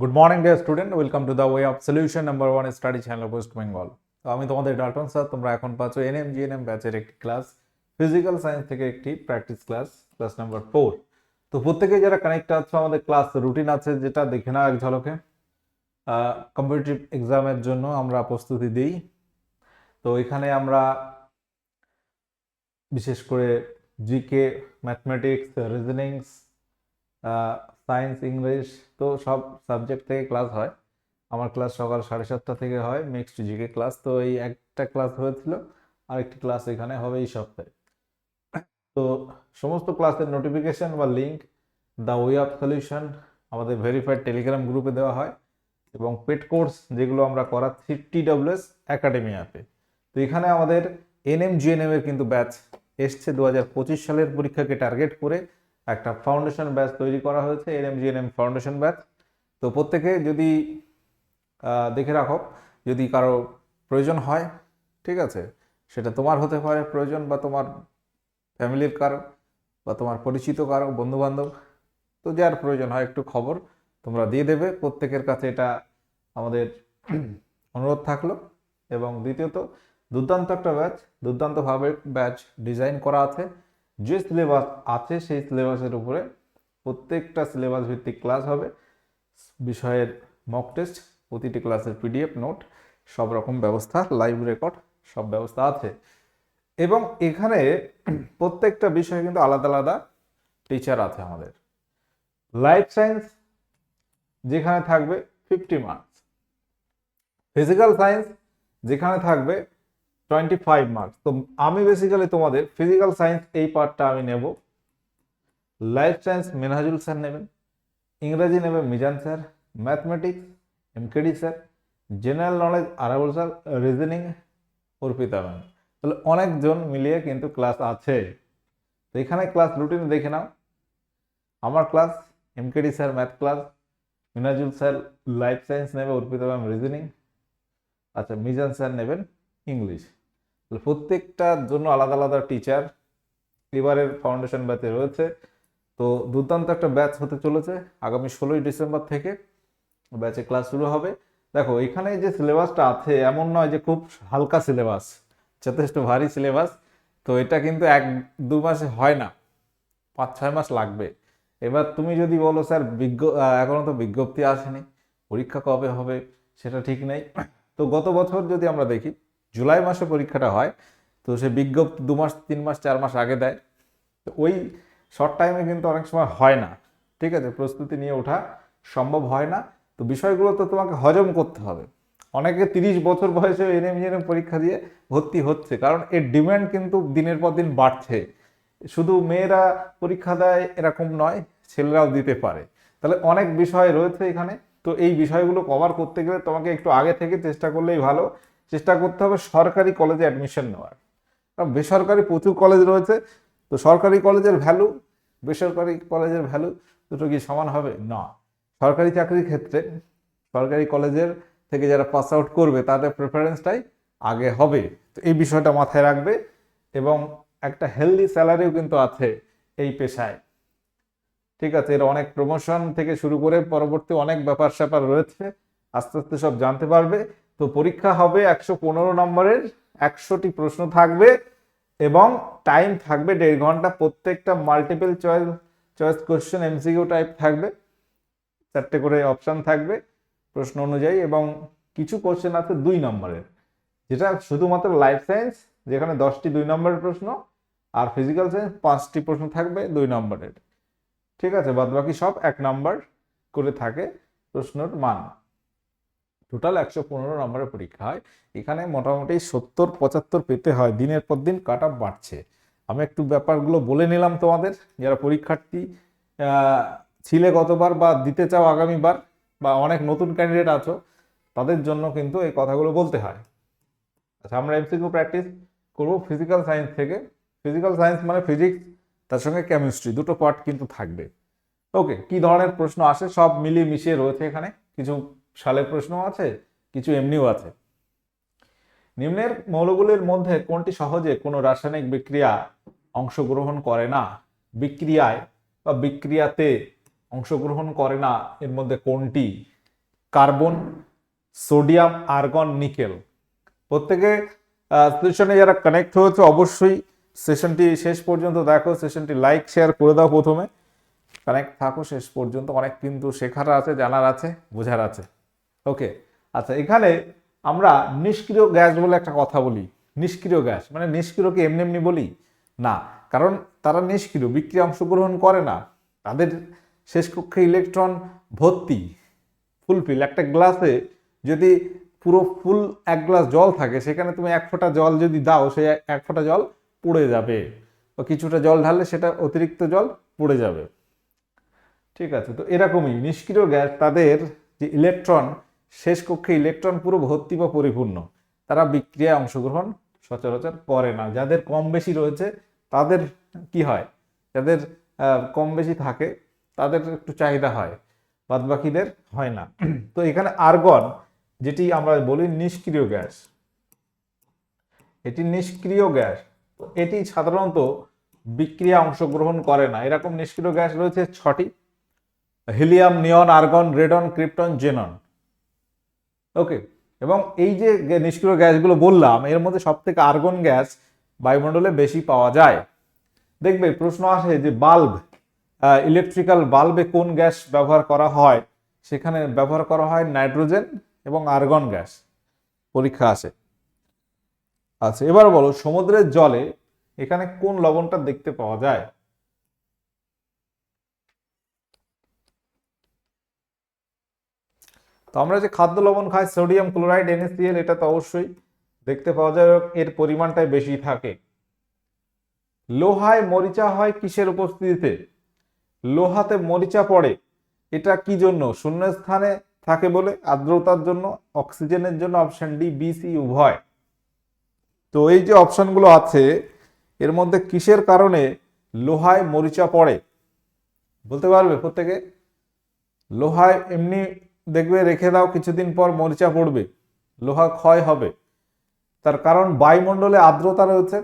Good morning dear student welcome to the way of solution number one study channel West Bengal তো আমি তোমাদের Dalton sir তোমরা এখন পাচ্ছ এনএম জিএনএম ব্যাচের একটি ক্লাস ফিজিক্যাল সায়েন্স থেকে একটি practice class class number four তো প্রত্যেকে যারা কানেক্ট আছো, আমাদের ক্লাস রুটিন আছে, যেটা দেখে নাও এক ঝলকে। কম্পিটিটিভ এক্সামের জন্য আমরা প্রস্তুতি দিই। তো এখানে আমরা বিশেষ করে G K mathematics reasonings science English তো সব সাবজেক্ট থেকে ক্লাস হয়। আমার ক্লাস সকাল সাড়ে সাতটা থেকে হয় মিক্সড জিকে ক্লাস তো এই একটা ক্লাস হয়েছিল, আরেকটি ক্লাস এখানে হবে এই সপ্তাহে। তো সমস্ত ক্লাসের নোটিফিকেশন বা link the way of solution আমাদের ভেরিফাইড টেলিগ্রাম গ্রুপে দেওয়া হয় এবং পেড কোর্স যেগুলো আমরা করাচ্ছি টি ডাব্লিউএস একাডেমি অ্যাপে তো এখানে আমাদের এনএম জিএনএম এর কিন্তু ব্যাচ এসছে। দু হাজার পঁচিশ সালের পরীক্ষাকে টার্গেট করে একটা ফাউন্ডেশন ব্যাচ তৈরি করা হয়েছে এনএম জিএনএম ফাউন্ডেশন ব্যাচ তো প্রত্যেকে যদি দেখে রাখো, যদি কারও প্রয়োজন হয়, ঠিক আছে? সেটা তোমার হতে পারে প্রয়োজন বা তোমার ফ্যামিলির কারও বা তোমার পরিচিত কারও, বন্ধুবান্ধব। তো যার প্রয়োজন হয় একটু খবর তোমরা দিয়ে দেবে। প্রত্যেকের কাছে এটা আমাদের অনুরোধ থাকল। এবং দ্বিতীয়ত, দুর্দান্ত একটা ব্যাচ দুর্দান্তভাবে ব্যাচ ডিজাইন করা আছে। যে সিলেবাস আছে সেই সিলেবাসের উপরে প্রত্যেকটা সিলেবাস ভিত্তিক ক্লাস হবে। বিষয়ের মক টেস্ট প্রতিটি ক্লাসের পিডিএফ নোট সব রকম ব্যবস্থা লাইভ রেকর্ড সব ব্যবস্থা আছে। এবং এখানে প্রত্যেকটা বিষয়ে কিন্তু আলাদা আলাদা টিচার আছে আমাদের। লাইফ সায়েন্স যেখানে থাকবে ফিফটি মার্কস ফিজিক্যাল সায়েন্স যেখানে থাকবে টোয়েন্টি ফাইভ মার্কস তো আমি বেসিক্যালি তোমাদের ফিজিক্যাল সায়েন্স এই পার্টটা আমি নেব। লাইফ সায়েন্স মেনহাজুল স্যার নেবেন, ইংরেজি নেবে Mizan sir mathematics M K D sir general knowledge Arabul sir reasoning Arpita ma'am. তাহলে অনেকজন মিলিয়ে কিন্তু ক্লাস আছে। তো এখানে ক্লাস রুটিন দেখে নাও। আমার class M K D sir math class Minajul sir life science নেবে অর্পিতা ম্যাম রিজনিং আচ্ছা মিজান স্যার নেবেন ইংলিশ তাহলে প্রত্যেকটার জন্য আলাদা আলাদা টিচার এবারের ফাউন্ডেশন ব্যাচে রয়েছে। তো দুর্দান্ত একটা ব্যাচ হতে চলেছে আগামী ষোলোই ডিসেম্বর থেকে। ব্যাচে ক্লাস শুরু হবে। দেখো এখানে যে সিলেবাসটা আছে, এমন নয় যে খুব হালকা সিলেবাস যথেষ্ট ভারী সিলেবাস তো এটা কিন্তু এক দু মাসে হয় না, পাঁচ, ছয় মাস লাগবে। এবার তুমি যদি বলো, স্যার, বিজ্ঞ এখনও তো বিজ্ঞপ্তি আসেনি, পরীক্ষা কবে হবে? সেটা ঠিক নেই। তো গত বছর যদি আমরা দেখি জুলাই মাসে পরীক্ষাটা হয়, তো সে বিজ্ঞপ্তি দু মাস, তিন মাস, চার মাস আগে দেয়। তো ওই শর্ট টাইমে কিন্তু অনেক সময় হয় না। ঠিক আছে? প্রস্তুতি নিয়ে ওঠা সম্ভব হয় না। তো বিষয়গুলো তো তোমাকে হজম করতে হবে। অনেকে তিরিশ বছর বয়সে এনএম জিএনএম পরীক্ষা দিয়ে ভর্তি হচ্ছে, কারণ এর ডিমান্ড কিন্তু দিনের পর দিন বাড়ছে। শুধু মেয়েরা পরীক্ষা দেয় এরকম নয়, ছেলেরাও দিতে পারে। তাহলে অনেক বিষয় রয়েছে এখানে। তো এই বিষয়গুলো কভার করতে গেলে তোমাকে একটু আগে থেকে চেষ্টা করলেই ভালো। চেষ্টা করতে হবে সরকারি কলেজে অ্যাডমিশন নেওয়ার। কারণ বেসরকারি প্রচুর কলেজ রয়েছে, তো সরকারি কলেজের ভ্যালু বেসরকারি কলেজের ভ্যালু দুটো কি সমান হবে? না। সরকারি চাকরির ক্ষেত্রে সরকারি কলেজের থেকে যারা পাস আউট করবে, তাদের প্রেফারেন্সটাই আগে হবে। তো এই বিষয়টা মাথায় রাখবে এবং একটা হেলদি স্যালারিও কিন্তু আছে এই পেশায়। ঠিক আছে, এর অনেক প্রমোশন থেকে শুরু করে পরবর্তী অনেক ব্যাপার স্যাপার রয়েছে, আস্তে আস্তে সব জানতে পারবে। তো পরীক্ষা হবে একশো পনেরো নম্বরের, একশোটি প্রশ্ন থাকবে এবং টাইম থাকবে দেড় ঘণ্টা। প্রত্যেকটা multiple choice choice question M C Q type থাকবে। চারটে করে অপশান থাকবে প্রশ্ন অনুযায়ী এবং কিছু কোশ্চেন আছে দুই নম্বরের, যেটা শুধুমাত্র লাইফ সায়েন্স যেখানে দশটি দুই নম্বরের প্রশ্ন আর ফিজিক্যাল সায়েন্স পাঁচটি প্রশ্ন থাকবে দুই নম্বরের। ঠিক আছে বাদ বাকি সব এক নম্বর করে থাকে প্রশ্নর মান। টোটাল একশো পনেরো নম্বরের পরীক্ষা হয় এখানে মোটামুটি সত্তর, পঁচাত্তর পেতে হয়। দিনের পর দিন কাট অফ বাড়ছে। আমি একটু ব্যাপারগুলো বলে নিলাম তোমাদের। যারা পরীক্ষার্থী ছিলে গতবার বা দিতে চাও আগামীবার বা অনেক নতুন ক্যান্ডিডেট আছো, তাদের জন্য কিন্তু এই কথাগুলো বলতে হয়। আচ্ছা আমরা এমসিকিউ প্র্যাকটিস করব ফিজিক্যাল সায়েন্স থেকে। ফিজিক্যাল সায়েন্স মানে ফিজিক্স তার সঙ্গে কেমিস্ট্রি দুটো পার্ট কিন্তু থাকবে। ওকে কি ধরনের প্রশ্ন আসে? সব মিলিয়ে মিশিয়ে রয়েছে এখানে। কিছু সালের প্রশ্ন আছে, কিছু এমনিও আছে। নিম্নের মৌলগুলির মধ্যে কোনটি সহজে কোনো রাসায়নিক বিক্রিয়া অংশগ্রহণ করে না? বিক্রিয়ায় বা বিক্রিয়াতে অংশগ্রহণ করে না, এর মধ্যে কোনটি? Carbon, sodium, argon, nickel. প্রত্যেকে সেশনে যারা কানেক্ট হয়েছে, অবশ্যই সেশনটি শেষ পর্যন্ত দেখো সেশনটি লাইক শেয়ার করে দাও প্রথমে। কানেক্ট থাকো, শেষ পর্যন্ত। অনেক কিন্তু শেখার আছে, জানার আছে, বোঝার আছে। ওকে আচ্ছা এখানে আমরা নিষ্ক্রিয় গ্যাস বলে একটা কথা বলি। নিষ্ক্রিয় গ্যাস মানে নিষ্ক্রিয়কে এমনি এমনি বলি? না, কারণ তারা নিষ্ক্রিয়, বিক্রিয়া অংশগ্রহণ করে না। তাদের শেষ কক্ষে ইলেকট্রন ভর্তি ফুলফিল একটা গ্লাসে যদি পুরো ফুল এক গ্লাস জল থাকে, সেখানে তুমি এক ফোঁটা জল যদি দাও, সেই এক- ফোঁটা জল পড়ে যাবে। বা কিছুটা জল ঢাললে সেটা অতিরিক্ত জল পড়ে যাবে। ঠিক আছে, তো এরকমই নিষ্ক্রিয় গ্যাস, তাদের যে ইলেকট্রন শেষ কক্ষে ইলেকট্রন পুরো ভর্তি বা পরিপূর্ণ। তারা বিক্রিয়ায় অংশগ্রহণ সচরাচর করে না। যাদের কম বেশি রয়েছে, তাদের কি হয়? যাদের কম বেশি থাকে, তাদের একটু চাহিদা হয় বাদ বাকিদের হয় না। তো এখানে আর্গন, যেটি আমরা বলি নিষ্ক্রিয় গ্যাস। এটি নিষ্ক্রিয় গ্যাস। এটি সাধারণত বিক্রিয়া অংশগ্রহণ করে না। এরকম নিষ্ক্রিয় গ্যাস রয়েছে ছটি। Helium, neon, argon, radon, krypton, xenon. Okay এবং এই যে নিষ্ক্রিয় গ্যাসগুলো বললাম, এর মধ্যে সব থেকে আর্গন গ্যাস বায়ুমণ্ডলে বেশি পাওয়া যায়। দেখবে, প্রশ্ন আসে যে বাল্ব ইলেকট্রিক্যাল বাল্বে কোন গ্যাস ব্যবহার করা হয়? সেখানে ব্যবহার করা হয় নাইট্রোজেন এবং আর্গন গ্যাস পরীক্ষা আসে আচ্ছা এবার বলো, সমুদ্রের জলে এখানে কোন লবণটা দেখতে পাওয়া যায়? তো আমরা যে খাদ্য লবণ খাই, সোডিয়াম ক্লোরাইড NaCl এটা তো অবশ্যই দেখতে পাওয়া যায়। এর পরিমাণটাই বেশি থাকে। লোহায় মরিচা হয় কিসের উপস্থিতিতে? লোহাতে মরিচা পড়ে, এটা কি জন্য? শূন্য স্থানে থাকে বলে, আর্দ্রতার জন্য, অক্সিজেনের জন্য অপশন ডি বি সি উভয়। তো এই যে অপশনগুলো আছে, এর মধ্যে কিসের কারণে লোহায় মরিচা পড়ে? বলতে পারবে প্রত্যেকে? লোহায় এমনি দেখবে, রেখে দাও, কিছুদিন পর মরিচা পড়বে, লোহা ক্ষয় হবে। তার কারণ বায়ুমণ্ডলে আর্দ্রতা রয়েছে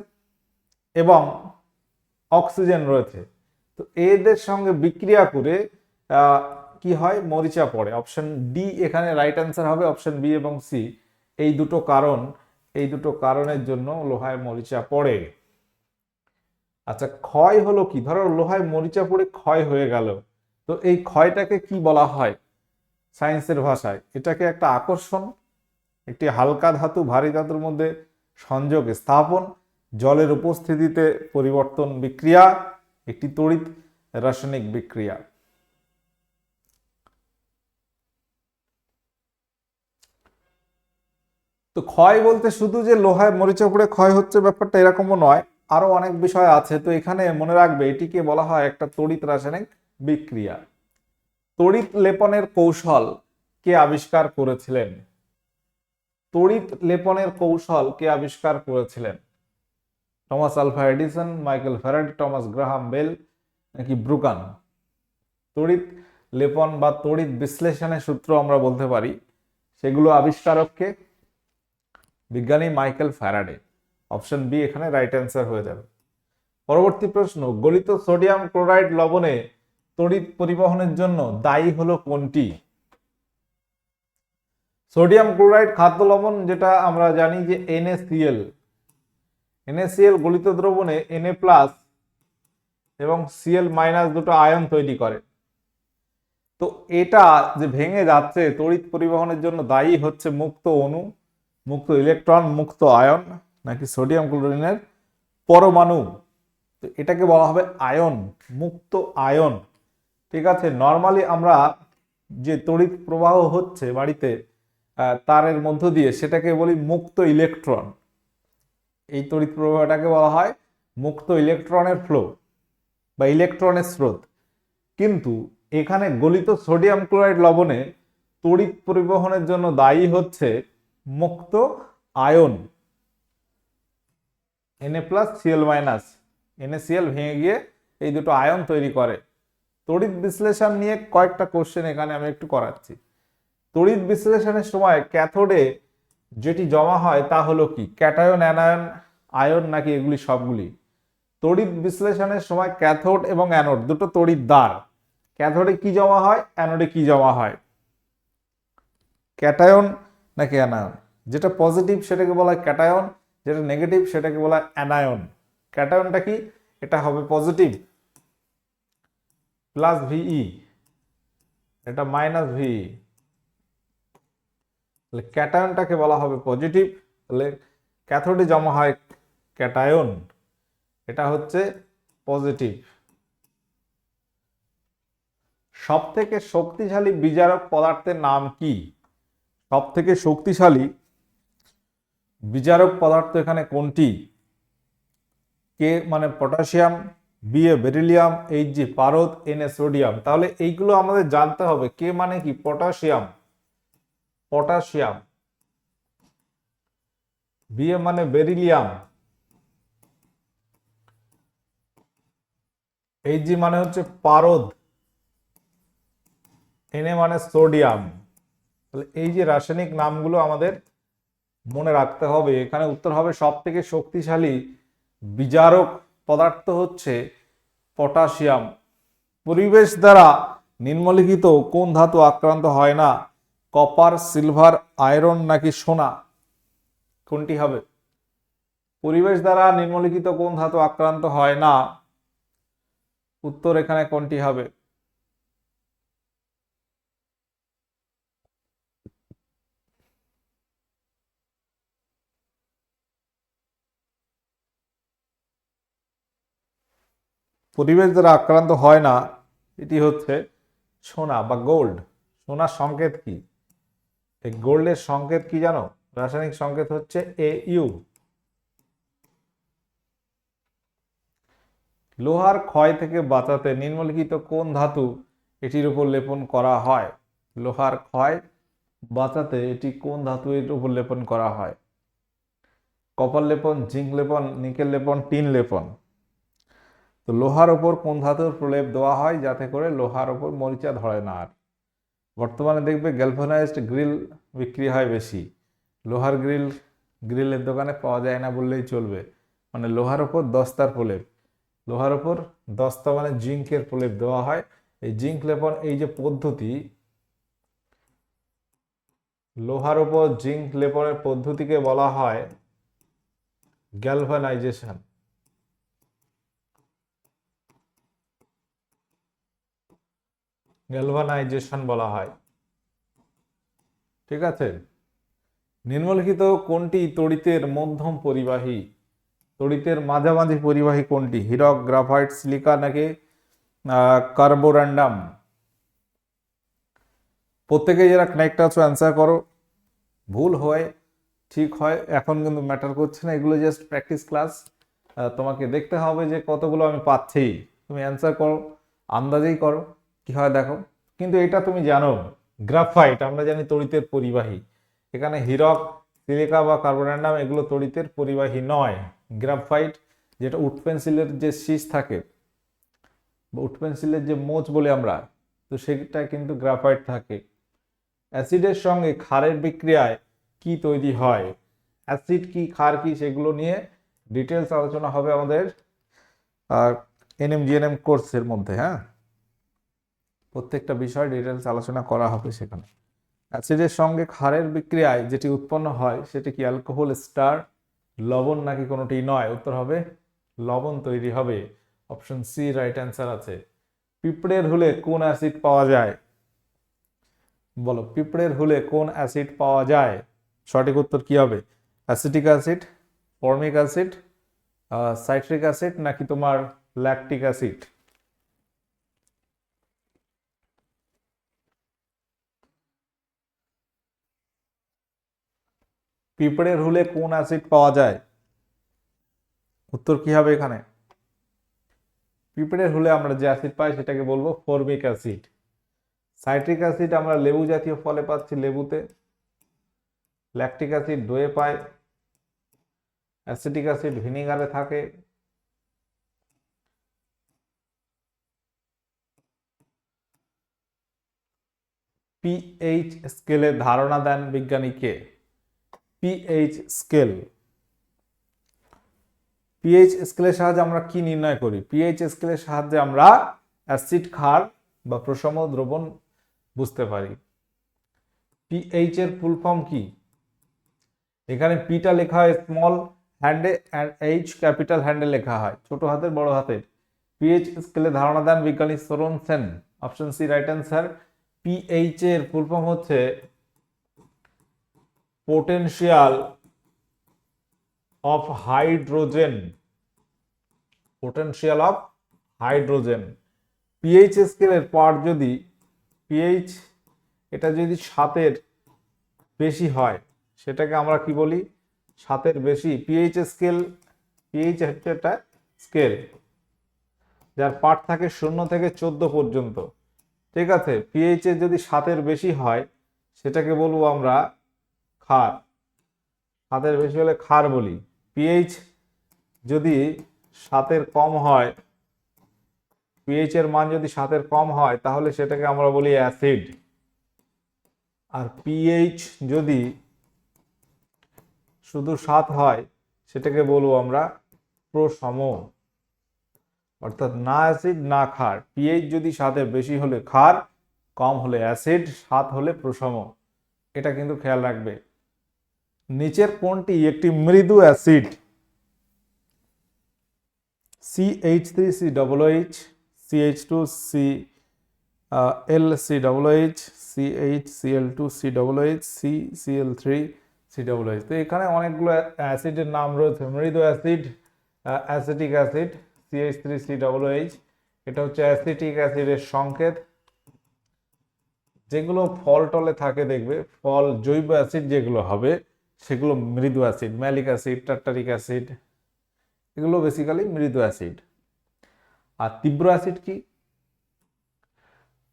এবং অক্সিজেন রয়েছে। তো এদের সঙ্গে বিক্রিয়া করে কি হয়? মরিচা পড়ে। অপশন ডি এখানে রাইট অ্যান্সার হবে, অপশন বি এবং সি। এই দুটো কারণ, এই দুটো কারণের জন্য লোহায় মরিচা পড়ে। আচ্ছা ক্ষয় হলো কি? ধরো লোহায় মরিচা পড়ে ক্ষয় হয়ে গেল। তো এই ক্ষয়টাকে কি বলা হয়? সায়েন্সের ভাষায়। এটাকে একটা আকর্ষণ, একটি হালকা ধাতু ভারী ধাতুর মধ্যে সংযোগ, স্থাপন, জলের উপস্থিতিতে পরিবর্তন বিক্রিয়া, একটি তড়িৎ রাসায়নিক বিক্রিয়া। তো ক্ষয় বলতে শুধু যে লোহায় মরিচা পড়ে ক্ষয় হচ্ছে ব্যাপারটা এরকমও নয় আরও অনেক বিষয় আছে। তো এখানে মনে রাখবে, এটিকে বলা হয় একটা তড়িৎ রাসায়নিক বিক্রিয়া। তড়িৎ লেপনের কৌশল কে আবিষ্কার করেছিলেন? তড়িৎ লেপনের কৌশল কে আবিষ্কার করেছিলেন? Thomas Alva Edison, Michael Faraday, Thomas Graham Bell নাকি ব্রুকান? তড়িৎ লেপন বা তড়িৎ বিশ্লেষণের সূত্র আমরা বলতে পারি, সেগুলো আবিষ্কারককে বিজ্ঞানী মাইকেল ফ্যারাডে। অপশন বি এখানে রাইট অ্যান্সার হয়ে যাবে। পরবর্তী প্রশ্ন, গলিত সোডিয়াম ক্লোরাইড লবণে তড়িৎ পরিবহনের জন্য দায়ী হলো কোনটি? সোডিয়াম ক্লোরাইড খাদ্য লবণ যেটা আমরা জানি যে NaCl NaCl গলিত দ্রবণে Na প্লাস এবং Cl মাইনাস দুটো আয়ন তৈরি করে। তো এটা যে ভেঙে যাচ্ছে তড়িৎ পরিবহনের জন্য দায়ী হচ্ছে মুক্ত অণু, মুক্ত ইলেকট্রন, মুক্ত আয়ন নাকি সোডিয়াম ক্লোরিনের পরমাণু। তো এটাকে বলা হবে আয়ন, মুক্ত আয়ন। ঠিক আছে নর্মালি আমরা যে তড়িৎ প্রবাহ হচ্ছে বাড়িতে তারের মধ্য দিয়ে সেটাকে বলি মুক্ত ইলেকট্রন এই তড়িৎ প্রবাহটাকে বলা হয় মুক্ত ইলেকট্রনের ফ্লো বা ইলেকট্রনের স্রোত। কিন্তু এখানে গলিত সোডিয়াম ক্লোরাইড লবণে তড়িৎ পরিবহনের জন্য দায়ী হচ্ছে মুক্ত ion. N A plus C L minus NaCl ভেঙে গিয়ে এই দুটো আয়ন তৈরি করে। তড়িৎ বিশ্লেষণ নিয়ে কয়েকটা কোশ্চেন এখানে আমি একটু করাচ্ছি। তড়িৎ বিশ্লেষণের সময় ক্যাথোডে যেটি জমা হয় তা হলো কি? ক্যাটায়ন অ্যানায়ন আয়ন নাকি এগুলি সবগুলি? তড়িৎ বিশ্লেষণের সময় ক্যাথোড এবং অ্যানোড দুটো তড়িৎ দ্বার। ক্যাথোডে কি জমা হয়? অ্যানোডে কি জমা হয়? ক্যাটায়ন নাকি অ্যানায়ন যেটা পজিটিভ সেটাকে বলা হয় ক্যাটায়ন যেটা নেগেটিভ সেটাকে বলা হয় অ্যানায়ন ক্যাটায়নটা কি? এটা হবে পজিটিভ প্লাস ভিই এটা মাইনাস ভিই তাহলে ক্যাটায়নটাকে বলা হবে পজিটিভ। তাহলে ক্যাথোডে জমা হয় ক্যাটায়ন। এটা হচ্ছে পজিটিভ। সব থেকে শক্তিশালী বিজারক পদার্থের নাম কি? সব থেকে শক্তিশালী বিজারক পদার্থ এখানে কোনটি? কে মানে potassium B A beryllium H G পারদ এন এ সোডিয়াম। তাহলে এইগুলো আমাদের জানতে হবে। কে মানে কি? পটাশিয়াম। পটাশিয়াম। বি এ মানে বেরিলিয়াম। এইচ জি মানে হচ্ছে পারদ। এনে মানে সোডিয়াম। তাহলে এই যে রাসায়নিক নামগুলো আমাদের মনে রাখতে হবে। এখানে উত্তর হবে সব থেকে শক্তিশালী বিজারক পদার্থ হচ্ছে পটাশিয়াম। পরিবেশ দ্বারা নিম্নলিখিত কোন ধাতু আক্রান্ত হয় না? কপার, সিলভার, আয়রন নাকি সোনা? কোনটি হবে? পরিবেশ দ্বারা নিম্নলিখিত কোন ধাতু আক্রান্ত হয় না? উত্তর এখানে কোনটি হবে? পরিবেশ দ্বারা আক্রান্ত হয় না, এটি হচ্ছে সোনা বা গোল্ড। সোনার সংকেত কি? এই গোল্ডের সংকেত কি জানো? রাসায়নিক সংকেত হচ্ছে এ ইউ লোহার ক্ষয় থেকে বাঁচাতে নিম্নলিখিত কোন ধাতু এটির উপর লেপন করা হয়? লোহার ক্ষয় বাঁচাতে এটি কোন ধাতু এর উপর লেপন করা হয়? কপার লেপন জিঙ্ক লেপন, নিকেল লেপন, টিন লেপন। তো লোহার ওপর কোন ধাতুর প্রলেপ দেওয়া হয়? যাতে করে লোহার ওপর মরিচা ধরে না আর। বর্তমানে দেখবে গ্যালভানাইজড গ্রিল বিক্রি হয় বেশি। লোহার গ্রিল গ্রিলের দোকানে পাওয়া যায় না বললেই চলবে। মানে লোহার ওপর দস্তার প্রলেপ। লোহার ওপর দস্তা মানে জিঙ্কের প্রলেপ দেওয়া হয়। এই জিঙ্ক লেপন, এই যে পদ্ধতি, লোহার ওপর জিঙ্ক লেপনের পদ্ধতিকে বলা হয় গ্যালভানাইজেশন গ্যালভানাইজেশন বলা হয়। ঠিক আছে? নিম্নলিখিত কোনটি তড়িতের মধ্যম পরিবাহী? তড়িতের মাঝামাঝি পরিবাহী কোনটি? হিরক, গ্রাফাইট, সিলিকা নাকি কার্বোরান্ডাম? প্রত্যেকে যারা কানেক্ট আছো অ্যান্সার করো। ভুল হয়, ঠিক হয়, এখন কিন্তু ম্যাটার করছে না, এগুলো জাস্ট প্র্যাকটিস ক্লাস তোমাকে দেখতে হবে যে কতগুলো আমি পাচ্ছি। তুমি অ্যান্সার করো, আন্দাজেই করো। কি হয় দেখো? কিন্তু এটা তুমি জানো গ্রাফাইট আমরা জানি তড়িতের পরিবাহী। এখানে হিরক, সিলিকা বা কার্বোনান্ডাম এগুলো তড়িতের পরিবাহী নয়। গ্রাফাইট যেটা উড পেন্সিলের যে শীষ থাকে, বা উড পেন্সিলের যে মোচ বলে আমরা, তো সেটা কিন্তু গ্রাফাইট থাকে। অ্যাসিডের সঙ্গে ক্ষারের বিক্রিয়ায় কি তৈরি হয়? অ্যাসিড কি, ক্ষার কি, সেগুলো নিয়ে ডিটেলস আলোচনা হবে আমাদের এনএম জিএনএম কোর্সের মধ্যে হ্যাঁ? প্রত্যেকটা বিষয় ডিটেলস আলোচনা করা হবে সেখানে। অ্যাসিডের সঙ্গে ক্ষারের বিক্রিয়ায় যেটি উৎপন্ন হয়, সেটি কি অ্যালকোহল স্টার লবণ নাকি কোনোটি নয়? উত্তর হবে, লবণ তৈরি হবে। অপশন সি রাইট অ্যান্সার আছে। পিঁপড়ের হুলে কোন অ্যাসিড পাওয়া যায়? বলো, পিঁপড়ের হুলে কোন অ্যাসিড পাওয়া যায়? সঠিক উত্তর কি হবে? Acetic acid formic acid citric acid নাকি তোমার ল্যাকটিক অ্যাসিড পিঁপড়ের হুলে কোন অ্যাসিড পাওয়া যায়? উত্তর কি হবে এখানে? পিঁপড়ের হুলে আমরা যে অ্যাসিড পাই সেটাকে বলব ফর্মিক অ্যাসিড। সাইট্রিক অ্যাসিড আমরা লেবু জাতীয় ফলে পাচ্ছি লেবুতে। ল্যাকটিক অ্যাসিড দইয়ে পাই অ্যাসিটিক অ্যাসিড ভিনিগারে থাকে। পিএইচ স্কেলের ধারণা দেন বিজ্ঞানীকে পিএইচ স্কেল পিএইচ স্কেলের সাহায্যে আমরা কি নির্ণয় করি? পিএইচ স্কেলের সাহায্যে আমরা অ্যাসিড ক্ষার বা প্রশম দ্রবণ বুঝতে পারি। পিএইচ এর ফুল ফর্ম কি? এখানে পিটা লেখা হয় স্মল হ্যান্ডে এইচ ক্যাপিটাল হ্যান্ডে লেখা হয়, ছোট হাতের, বড় হাতের। পিএইচ স্কেলে ধারণা দেন বিজ্ঞানী সরণ Sen. Option C right answer pH এর ফুল ফর্ম হচ্ছে potential of hydrogen potential of hydrogen pH স্কেলের পার্ট যদি পিএইচ এটা যদি সাতের বেশি হয়, সেটাকে আমরা কি বলি? সাতের বেশি পিএইচ স্কেল পিএইচ হচ্ছে একটা স্কেল যার পার্ট থাকে শূন্য থেকে চোদ্দ পর্যন্ত। ঠিক আছে? পিএইচ এর যদি সাতের বেশি হয়, সেটাকে বলব আমরা ক্ষার। সাতের বেশি হলে ক্ষার বলি। পিএইচ যদি সাতের কম হয় পিএইচ এর মান যদি সাতের কম হয়, তাহলে সেটাকে আমরা বলি অ্যাসিড আর পিএইচ যদি শুধু সাত হয়, সেটাকে বলব আমরা প্রসম। অর্থাৎ না অ্যাসিড না ক্ষার। পিএইচ যদি সাতের বেশি হলে ক্ষার, কম হলে অ্যাসিড সাত হলে প্রসম। এটা কিন্তু খেয়াল রাখবে। নিচের কোনটি একটি মৃদু acid. C H three C double H C H two C L C double H C H C L two C double H C C L three C double H তো এখানে অনেকগুলো অ্যাসিডের নাম রয়েছে, মৃদু acid acetic acid C H three C double H এটা হচ্ছে acetic অ্যাসিডের সংকেত। যেগুলো ফল টলে থাকে দেখবে, ফল জৈব অ্যাসিড যেগুলো হবে সেগুলো মৃদু acid, malic acid, tartaric acid, এগুলো বেসিক্যালি মৃদু অ্যাসিড। আর তীব্র অ্যাসিড কি?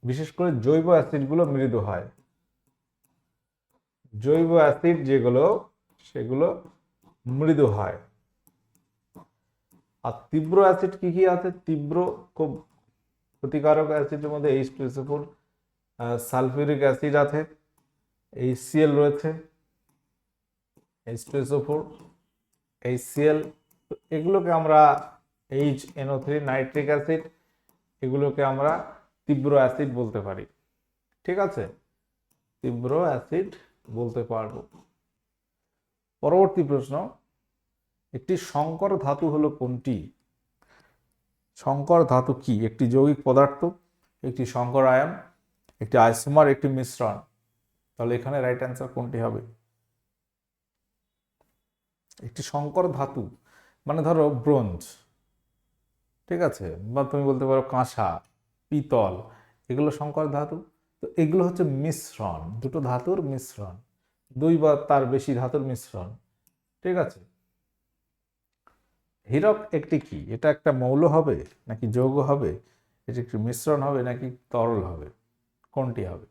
বিশেষ করে জৈব অ্যাসিডগুলো মৃদু হয়। জৈব অ্যাসিড যেগুলো, সেগুলো মৃদু হয়। আর তীব্র অ্যাসিড কি কি আছে? তীব্র খুব ক্ষতিকারক অ্যাসিডের মধ্যে এইচ টু সালফিউরিক অ্যাসিড আছে এইচসিএল রয়েছে এইচ টু ফোর এইচসিএল এগুলোকে আমরা এইচ থ্রি নাইট্রিক অ্যাসিড এগুলোকে আমরা তীব্র অ্যাসিড বলতে পারি। ঠিক আছে? তীব্র অ্যাসিড বলতে পারব। পরবর্তী প্রশ্ন, একটি সংকর ধাতু হলো কোনটি? সংকর ধাতু কি? একটি যৌগিক পদার্থ, একটি সংকর আয়ন, একটি আইসোমার একটি মিশ্রণ। তাহলে এখানে রাইট অ্যান্সার কোনটি হবে? একটি সংকর ধাতু মানে ধরো ব্রোঞ্জ, ঠিক আছে? বা তুমি বলতে পারো কাঁসা, পিতল, এগুলো সংকর ধাতু। তো এগুলো হচ্ছে মিশ্রণ, দুটো ধাতুর মিশ্রণ, দুই বা তার বেশি ধাতুর মিশ্রণ, ঠিক আছে? হীরক একটি কি? এটা একটা মৌল হবে নাকি যৌগ হবে? এটি একটি মিশ্রণ হবে নাকি তরল হবে? কোনটি হবে?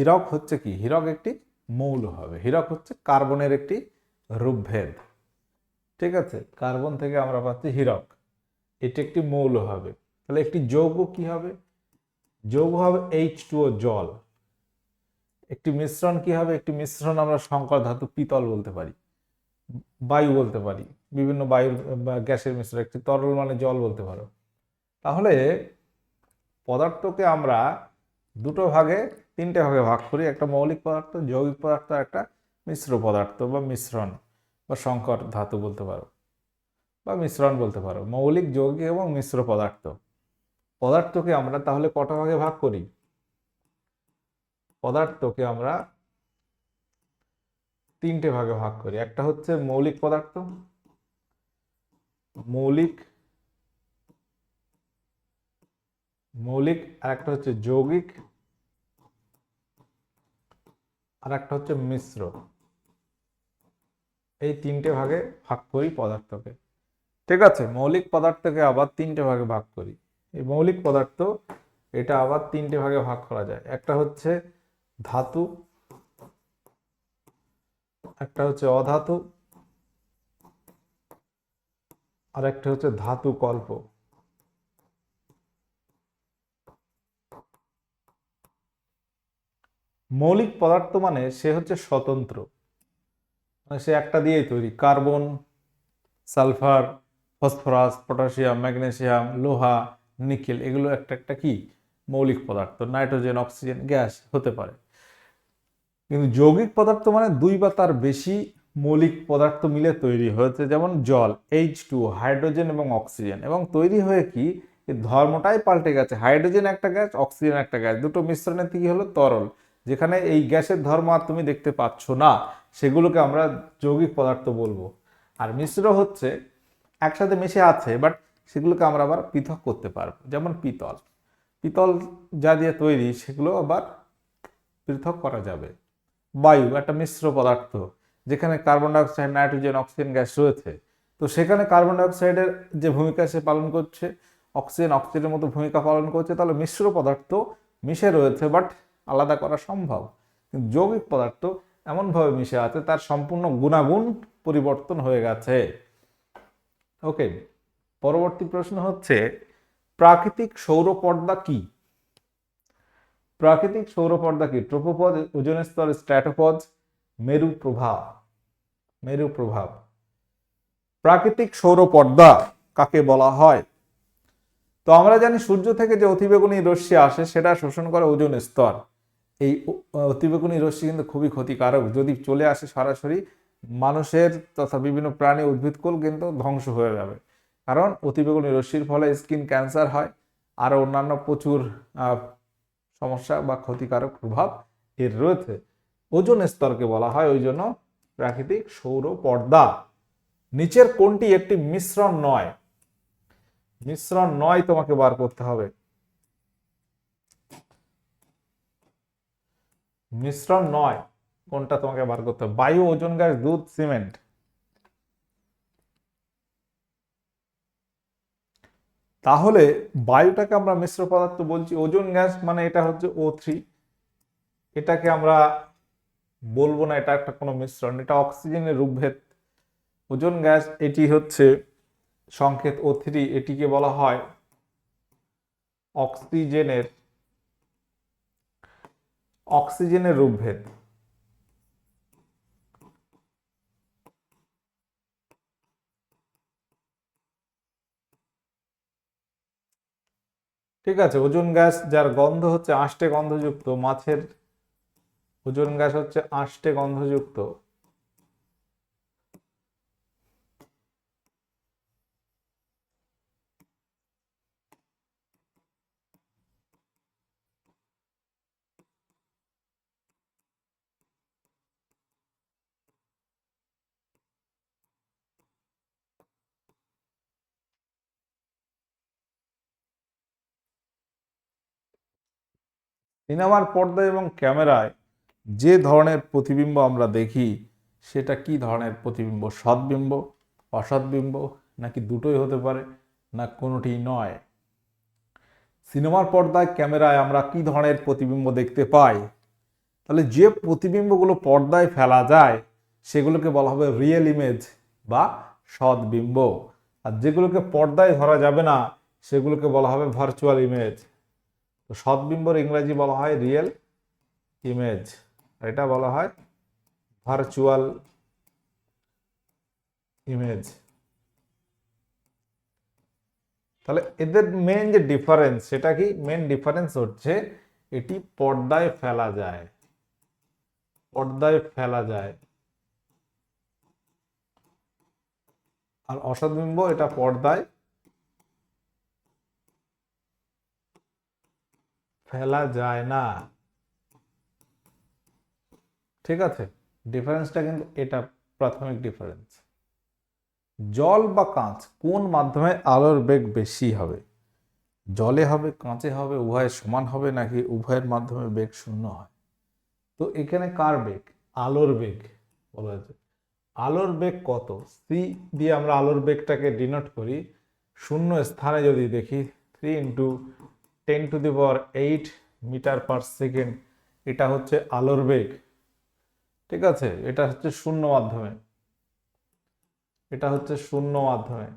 হীরক হচ্ছে কি? হীরক একটি মৌল হবে। হীরক হচ্ছে কার্বনের একটি রূপভেদ। ঠিক আছে? কার্বন থেকে আমরা পাচ্ছি হীরক। এটি একটি মৌল হবে। তাহলে একটি যৌগ কি হবে? যৌগ হবে এইচ টু জল। একটি মিশ্রণ কি হবে? একটি মিশ্রণ আমরা সংকর ধাতু পিতল বলতে পারি। বায়ু বলতে পারি। বিভিন্ন বায়ুর গ্যাসের মিশ্রণ, একটি তরল মানে জল বলতে পারো। তাহলে পদার্থকে আমরা দুটো ভাগে তিনটে ভাগে ভাগ করি, একটা মৌলিক পদার্থ, যৌগিক পদার্থ একটা মিশ্র পদার্থ বা মিশ্রণ বা সংকর ধাতু বলতে পারো বা মিশ্রণ বলতে পারো, মৌলিক, যৌগিক এবং মিশ্র পদার্থ। পদার্থকে আমরা তাহলে কটা ভাগে ভাগ করি? পদার্থকে আমরা তিনটে ভাগে ভাগ করি, একটা হচ্ছে মৌলিক পদার্থ, মৌলিক মৌলিক, আর একটা হচ্ছে যৌগিক আর একটা হচ্ছে মিশ্র। এই তিনটে ভাগে ভাগ করি পদার্থকে। ঠিক আছে, মৌলিক পদার্থকে আবার তিনটে ভাগে ভাগ করি। এই মৌলিক পদার্থ, এটা আবার তিনটে ভাগে ভাগ করা যায়। একটা হচ্ছে ধাতু, একটা হচ্ছে অধাতু আর একটা হচ্ছে ধাতু কল্প। মৌলিক পদার্থ মানে সে হচ্ছে স্বতন্ত্র। মানে সে একটা দিয়েই তৈরি, carbon, sulphur, phosphorus, potassium magnesium লোহা, নিকেল, এগুলো একটা একটা কি? মৌলিক পদার্থ, নাইট্রোজেন, অক্সিজেন, গ্যাস হতে পারে। কিন্তু যৌগিক পদার্থ মানে দুই বা তার বেশি মৌলিক পদার্থ মিলে তৈরি হয়েছে, যেমন জল এইচ টু হাইড্রোজেন এবং অক্সিজেন। এবং তৈরি হয়ে কি? ধর্মটাই পাল্টে গেছে। হাইড্রোজেন একটা গ্যাস, অক্সিজেন একটা গ্যাস, দুটো মিশ্রণের কি হলো? তরল। যেখানে এই গ্যাসের ধর্ম আর তুমি দেখতে পাচ্ছ না, সেগুলোকে আমরা যৌগিক পদার্থ বলব। আর মিশ্র হচ্ছে একসাথে মিশে আছে বাট সেগুলোকে আমরা আবার পৃথক করতে পারব, যেমন পিতল। পিতল যা দিয়ে তৈরি, সেগুলো আবার পৃথক করা যাবে। বায়ু, একটা মিশ্র পদার্থ, যেখানে carbon dioxide nitrogen oxygen gas রয়েছে। তো সেখানে কার্বন ডাইঅক্সাইডের যে ভূমিকা সে পালন করছে অক্সিজেন অক্সিজেনের মতো ভূমিকা পালন করছে, তাহলে মিশ্র পদার্থ মিশে রয়েছে বাট আলাদা করা সম্ভব। কিন্তু যৌগিক পদার্থ এমনভাবে মিশে আছে, তার সম্পূর্ণ গুণাগুণ পরিবর্তন হয়ে গেছে। ওকে, পরবর্তী প্রশ্ন হচ্ছে, প্রাকৃতিক সৌর পর্দা কি? প্রাকৃতিক সৌর পর্দা কি? ট্রোপোপজ ওজন স্তর স্ট্র্যাটোপজ মেরু প্রভাব মেরু প্রভাব প্রাকৃতিক সৌর পর্দা কাকে বলা হয়? তো আমরা জানি সূর্য থেকে যে অতিবেগুনি রশ্মি আসে, সেটা শোষণ করে ওজন স্তর এই অতিবেগুনি রশ্মি কিন্তু খুবই ক্ষতিকারক। যদি চলে আসে সরাসরি, মানুষের তথা বিভিন্ন প্রাণী উদ্ভিদকুল কিন্তু ধ্বংস হয়ে যাবে। কারণ অতিবেগুনি রশ্মির ফলে স্কিন ক্যান্সার হয় আর অন্যান্য প্রচুর সমস্যা বা ক্ষতিকারক প্রভাব এর রয়েছে। ওজন স্তরকে বলা হয়, ওই জন্য প্রাকৃতিক সৌর পর্দা। নিচের কোনটি একটি মিশ্রণ নয়। মিশ্রণ নয় তোমাকে বার করতে হবে। মিশ্রণ নয়, কোনটা তোমাকে বার করতে হবে? বায়ু, ওজন গ্যাস, দুধ, সিমেন্ট। তাহলে বায়ুটাকে আমরা মিশ্র পদার্থ বলছি। ওজন গ্যাস মানে এটা হচ্ছে ও থ্রি এটাকে আমরা বলব না, এটা একটা কোনো মিশ্রণ। এটা অক্সিজেনের রূপভেদ। ওজন গ্যাস, এটি হচ্ছে সংকেত ও থ্রি এটিকে বলা হয় অক্সিজেনের অক্সিজেনের রূপভেদ। ঠিক আছে, ওজন গ্যাস যার গন্ধ হচ্ছে আষ্টে গন্ধযুক্ত, মাছের ওজন গ্যাস হচ্ছে আষ্টে গন্ধযুক্ত। সিনেমার পর্দা এবং ক্যামেরায় যে ধরনের প্রতিবিম্ব আমরা দেখি, সেটা কি ধরনের প্রতিবিম্ব? সৎবিম্ব অসৎবিম্ব নাকি দুটোই হতে পারে না কোনোটি নয়? সিনেমার পর্দায়, ক্যামেরায় আমরা কি ধরনের প্রতিবিম্ব দেখতে পাই? তাহলে যে প্রতিবিম্বগুলো পর্দায় ফেলা যায়, সেগুলোকে বলা হবে রিয়েল ইমেজ বা সৎবিম্ব আর যেগুলোকে পর্দায় ধরা যাবে না, সেগুলোকে বলা হবে ভার্চুয়াল ইমেজ তো সৎবিম্বর ইংরাজি বলা হয় রিয়েল ইমেজ। এটা বলা হয় ভার্চুয়াল ইমেজ। তাহলে এদের মেন যে ডিফারেন্স সেটা কি? মেন ডিফারেন্স হচ্ছে এটি পর্দায় ফেলা যায়। পর্দায় ফেলা যায়। আর অসৎবিম্ব এটা পর্দায় ফেলা যায় না। ঠিক আছে? ডিফারেন্সটা কিন্তু এটা প্রাথমিক ডিফারেন্স জল বা কাঁচ কোন মাধ্যমে আলোর বেগ বেশি হবে? জলে হবে, কাঁচে হবে উভয়ের সমান হবে নাকি উভয়ের মাধ্যমে বেগ শূন্য হয়? তো এখানে কার বেগ? আলোর বেগ বলা হয়েছে। আলোর বেগ কত? সি দিয়ে আমরা আলোর বেগটাকে ডিনোট করি। শূন্য স্থানে যদি দেখি three into ten to the power eight metre per second এটা হচ্ছে আলোর বেগ, ঠিক আছে? এটা হচ্ছে শূন্য মাধ্যমে, এটা হচ্ছে শূন্য মাধ্যমে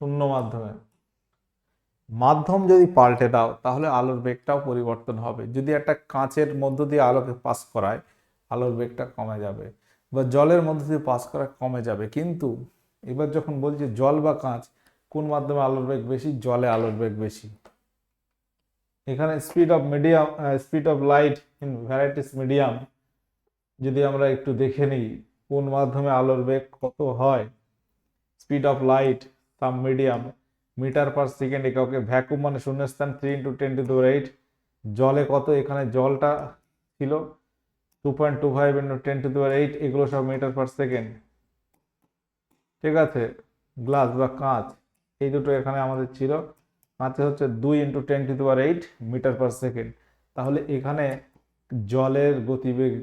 শূন্য মাধ্যমে। মাধ্যম যদি পাল্টে দাও, তাহলে আলোর বেগটাও পরিবর্তন হবে। যদি একটা কাঁচের মধ্য দিয়ে আলোকে পাস করায়, আলোর বেগটা কমে যাবে। বা জলের মধ্য দিয়ে পাস করা কমে যাবে। কিন্তু এবার যখন বলছি জল বা কাঁচ কোন মাধ্যমে আলোর বেগ বেশি? জলে আলোর বেগ বেশি। এখানে speed of medium speed of light in varieties medium যদি আমরা একটু দেখে নিই, কোন মাধ্যমে আলোর বেগ কত হয়? Speed of light some medium metre per second এককে ভ্যাকুম মানে শূন্যস্থান three into ten to eight জলে কত? এখানে জলটা ছিল two point two five into ten to দোর এইট এগুলো সব মিটার পার সেকেন্ড। ঠিক আছে? গ্লাস বা কাঁচ। এই দুটো এখানে আমাদের ছিল। কাঁচে হচ্ছে দুই ইন্টু টেন টু দেওয়ার এইট মিটার পার সেকেন্ড তাহলে এখানে জলের গতিবেগ,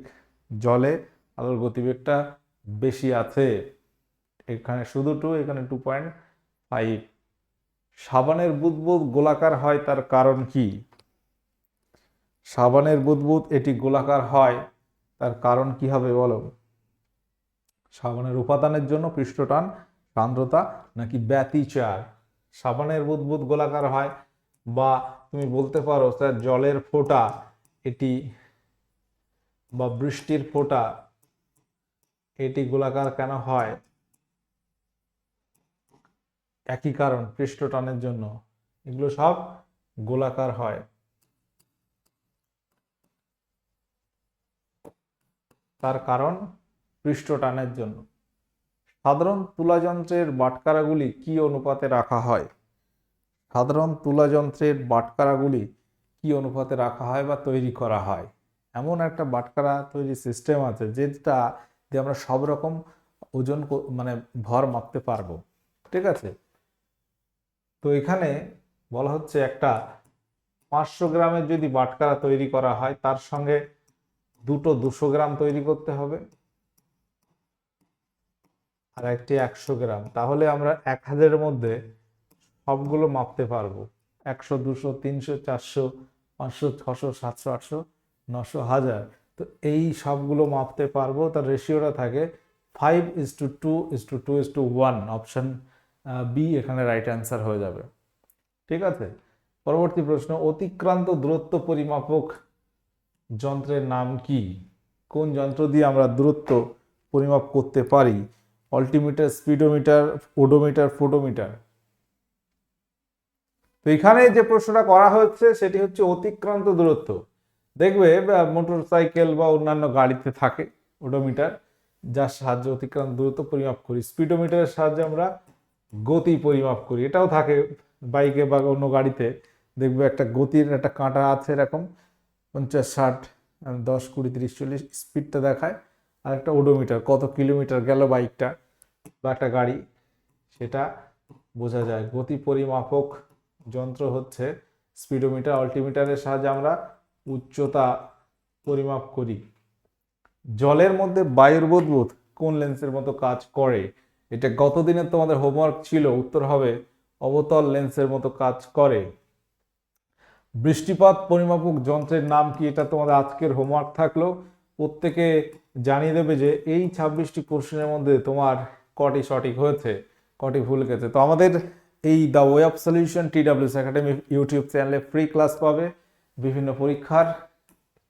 জলে আলোর গতিবেগটা বেশি আছে। এখানে শুধু টু এখানে টু পয়েন্ট ফাইভ সাবানের বুদবুদ গোলাকার হয় তার কারণ কি? সাবানের বুদবুদ এটি গোলাকার হয় তার কারণ কি হবে বলো? সাবানের উপাদানের জন্য পৃষ্ঠটান সান্দ্রতা নাকি ব্যতিচার? সাবানের বুদবুদ গোলাকার হয় বা তুমি বলতে পারো স্যার জলের ফোঁটা এটি বা বৃষ্টির ফোঁটা এটি গোলাকার কেন হয়? একই কারণ পৃষ্ঠটানের জন্য। এগুলো সব গোলাকার হয়। তার কারণ পৃষ্ঠটানের জন্য। সাধারণ তুলাযন্ত্রের বাটকারাগুলি কি অনুপাতে রাখা হয়? সাধারণ তুলাযন্ত্রের বাটকারাগুলি কি অনুপাতে রাখা হয় বা তৈরি করা হয়? এমন একটা বাটকারা তৈরি সিস্টেম আছে যেটা দিয়ে আমরা সব রকম ওজন মানে ভর মাপতে পারব। ঠিক আছে? তো এখানে বলা হচ্ছে একটা পাঁচশো গ্রামের যদি বাটকারা তৈরি করা হয়, তার সঙ্গে দুটো দুশো গ্রাম তৈরি করতে হবে। আর একটি একশো গ্রাম, তাহলে আমরা এক হাজারের মধ্যে সবগুলো মাপতে পারব। একশো, দুশো, তিনশো, চারশো, পাঁচশো, ছশো, সাতশো, আটশো, নশো, হাজার। তো এই সবগুলো মাপতে পারব। তার রেশিওটা থাকে five is two two is two two is two one option B এখানে রাইট অ্যান্সার হয়ে যাবে। ঠিক আছে? পরবর্তী প্রশ্ন, অতিক্রান্ত দূরত্ব পরিমাপক যন্ত্রের নাম কি? কোন যন্ত্র দিয়ে আমরা দূরত্ব পরিমাপ করতে পারি? অল্টিমিটার স্পিডোমিটার ওডোমিটার ফোটোমিটার তো এখানে যে প্রশ্নটা করা হচ্ছে, সেটি হচ্ছে অতিক্রান্ত দূরত্ব। দেখবে মোটর সাইকেল বা অন্যান্য গাড়িতে থাকে ওডোমিটার যার সাহায্যে অতিক্রান্ত দূরত্ব পরিমাপ করি। স্পিডোমিটারের সাহায্যে আমরা গতি পরিমাপ করি। এটাও থাকে বাইকে বা অন্য গাড়িতে। দেখবে একটা গতির একটা কাঁটা আছে এরকম, পঞ্চাশ, ষাট, দশ, কুড়ি, তিরিশ, চল্লিশ স্পিডটা দেখায়। আর একটা ওডোমিটার কত কিলোমিটার গেল বাইকটা বা একটা গাড়ি, সেটা বোঝা যায়। গতি পরিমাপক যন্ত্র হচ্ছে স্পিডোমিটার অল্টিমিটারের সাহায্যে আমরা উচ্চতা পরিমাপ করি। জলের মধ্যে বায়ুর বুদবুদ কোন লেন্সের মতো কাজ করে? এটা গত দিনের তোমাদের হোমওয়ার্ক ছিল, উত্তর হবে অবতল লেন্সের মতো কাজ করে। বৃষ্টিপাত পরিমাপক যন্ত্রের নাম কি? এটা তোমাদের আজকের হোমওয়ার্ক থাকল। প্রত্যেকে জানিয়ে দেবে যে এই ছাব্বিশটি কোশ্চেনের মধ্যে তোমার কটি সঠিক হয়েছে, কটি ভুল গেছে। তো আমাদের এই the way of solution T W S academy YouTube চ্যানেলে ফ্রি ক্লাস পাবে, বিভিন্ন পরীক্ষার।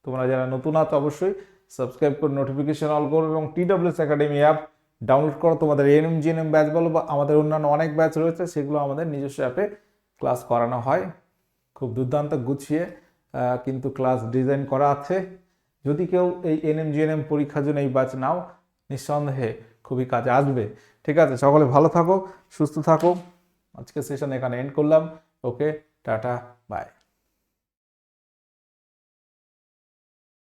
তোমরা যারা নতুন আছো অবশ্যই সাবস্ক্রাইব করে নোটিফিকেশন অল করো এবং T W S academy app download করো। তোমাদের এনএম জিএনএম ব্যাচ বলো বা আমাদের অন্যান্য অনেক ব্যাচ রয়েছে, সেগুলো আমাদের নিজস্ব অ্যাপে ক্লাস করানো হয়। খুব দুর্দান্ত গুছিয়ে কিন্তু ক্লাস ডিজাইন করা আছে। যদি কেউ এই এনএম, জিএনএম পরীক্ষার জন্য এই ব্যাচ নাও, নিঃসন্দেহে খুবই কাজে আসবে। ঠিক আছে, সকলে ভালো থাকো, সুস্থ থাকো। আজকে সেশন এখানে এন্ড করলাম। ওকে টাটা বাই